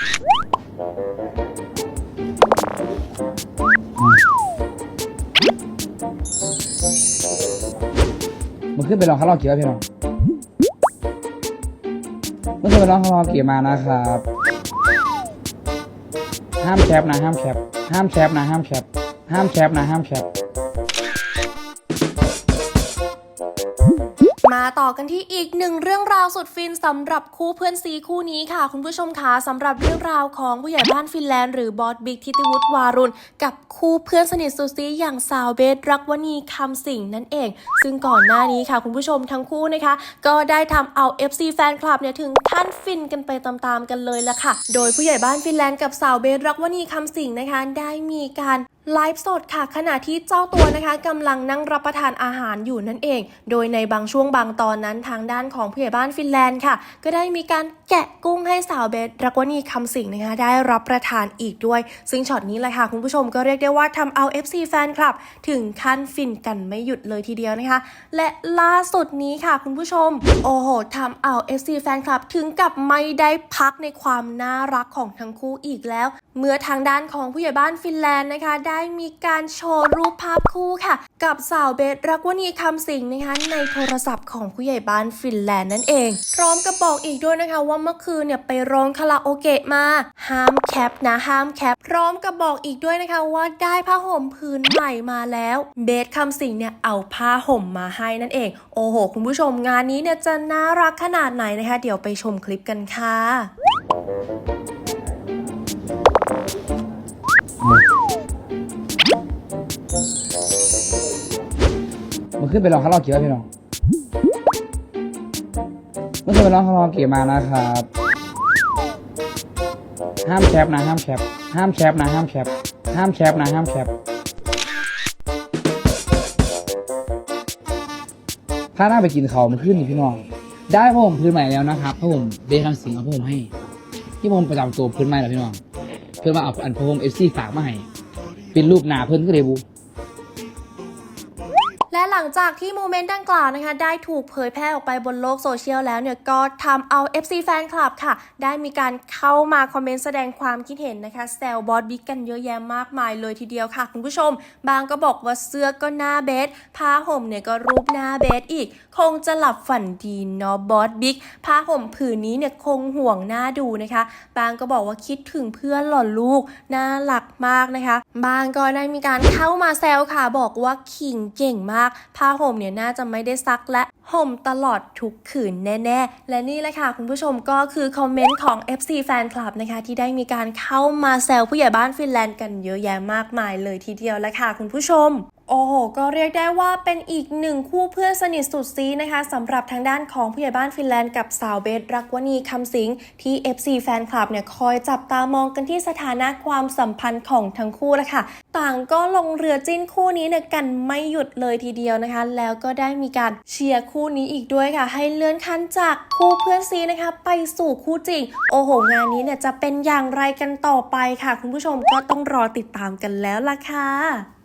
มันขึ้นไปลองคาราโอเกะวพี่น้องเมื่อคืนไปลองคาราโอเกะมานะครับ ห้ามแคปนะห้ามแคปห้ามแคปนะห้ามแคปห้ามแคปนะห้ามแคป มาต่อกันที่อีกหนึ่งเรื่องราวสุดฟินสำหรับคู่เพื่อนซีคู่นี้ค่ะ คุณผู้ชมคะสำหรับเรื่องราวของผู้ใหญ่บ้านฟินแลนด์หรือบอสบิ๊กทิติวุฒิวารุณ กับคู่เพื่อนสนิทสุดซีอย่างสาวเบสรักวณีคำสิงนั่นเอง ซึ่งก่อนหน้านี้ค่ะ คุณผู้ชมทั้งคู่นะคะ ก็ได้ทำเอา FC แฟนคลับเนี่ยถึงขั้นฟินกันไปตามๆกันเลยละค่ะ โดยผู้ใหญ่บ้านฟินแลนด์กับสาวเบสรักวณีคำสิงนะคะ ได้มีการ ไลฟ์สดค่ะขณะที่เจ้าตัวนะคะกำลังนั่งรับประทานอาหารอยู่นั่นเอง โดยในบางช่วงบางตอนนั้นทางด้านของผู้ใหญ่บ้านฟินแลนด์ค่ะ ก็ได้มีการแกะกุ้งให้สาวเบสรักวณีคำสิงนะคะได้รับประทานอีกด้วย ซึ่งช็อตนี้แหละค่ะ คุณผู้ชมก็เรียกได้ว่าทำเอา FC แฟนคลับ ถึงขั้นฟินกันไม่หยุดเลยทีเดียวนะคะ และล่าสุดนี้ค่ะ คุณผู้ชม โอ้โหทำเอา FC แฟนคลับ ถึงกับไม่ได้พักในความน่ารักของทั้งคู่อีกแล้ว เมื่อทางด้านของผู้ใหญ่บ้านฟินแลนด์นะคะได้ได้มีการโชว์รูปภาพคู่ค่ะ กับสาวเบสรักวณีคำสิงนะคะในโทรศัพท์ของผู้ใหญ่บ้านฟินแลนด์นั่นเอง พร้อมกับบอกอีกด้วยนะคะว่าเมื่อคืนเนี่ยไปร้องคาราโอเกะมา ห้ามแคปนะห้ามแคป พร้อมกับบอกอีกด้วยนะคะว่าได้ผ้าห่มพื้นใหม่มาแล้ว เบสคำสิงเนี่ยเอาผ้าห่มมาให้นั่นเอง โอ้โห คุณผู้ชมงานนี้เนี่ยจะน่ารักขนาดไหนนะคะ เดี๋ยวไปชมคลิปกันค่ะมัน ขึ้นไปลองคาราโอเกะวพี่น้องเมื่อคืนไปลองคาราโอเกะมานะครับ ห้ามแคปนะห้ามแคปห้ามแคปนะห้ามแคปห้ามแคปนะห้ามแคปถ้าหน้าไปกินเขามันขึ้นนี่พี่น้อง ได้ผ้าห่มพื้นใหม่แล้วนะครับผ้าห่มเบคคำสิงเอาผ้าห่มให้ ที่ผมประจำตัวพื้นใหม่แล้วพี่น้อง เพื่อมาเอาอันผ้าห่มเอฟซีฝากมาให้เป็นรูปหนาเพิ่นก็เลยบู และหลังจากที่โมเมนต์ดังกล่าวนะคะ ได้ถูกเผยแพร่ออกไปบนโลกโซเชียลแล้วเนี่ย ก็ทำเอา FC แฟนคลับค่ะ ได้มีการเข้ามาคอมเมนต์แสดงความคิดเห็นนะคะแซวบอสบิ๊กกันเยอะแยะมากมายเลยทีเดียวค่ะ คุณผู้ชม บางก็บอกว่าเสื้อก็หน้าเบสผ้าห่มเนี่ยก็รูปหน้าเบสอีก คงจะหลับฝันดีเนาะบอสบิ๊กผ้าห่มผืนนี้เนี่ยคงห่วงหน้าดูนะคะ บางก็บอกว่าคิดถึงเพื่อนหล่อลูกน่ารักมากนะคะ บางก็ได้มีการเข้ามาแซวค่ะ บอกว่าขิงเก่งมากผ้าห่มเนี่ยน่าจะไม่ได้ซักและห่มตลอดทุกคืนแน่ๆ และนี่แหละค่ะ คุณผู้ชมก็คือคอมเมนต์ของ FC แฟนคลับนะคะ ที่ได้มีการเข้ามาแซวผู้ใหญ่บ้านฟินแลนด์กันเยอะแยะมากมายเลยทีเดียวและค่ะ คุณผู้ชม โอ้โห ก็เรียกได้ว่าเป็นอีกหนึ่งคู่เพื่อนสนิทสุดซีนะคะสำหรับทางด้านของผู้ใหญ่บ้านฟินแลนด์กับสาวเบสรักวณีคำสิงที่ FC แฟนคลับเนี่ยคอยจับตามองกันที่สถานะความสัมพันธ์ของทั้งคู่ละค่ะ ต่างก็ลงเรือจิ้นคู่นี้เนี่ยกันไม่หยุดเลยทีเดียวนะคะ แล้วก็ได้มีการเชียร์คู่นี้อีกด้วยค่ะ ให้เลื่อนขั้นจากคู่เพื่อนซีนะคะ ไปสู่คู่จริง โอ้โห งานนี้เนี่ยจะเป็นอย่างไรกันต่อไปค่ะ คุณผู้ชมก็ต้องรอติดตามกันแล้วล่ะค่ะ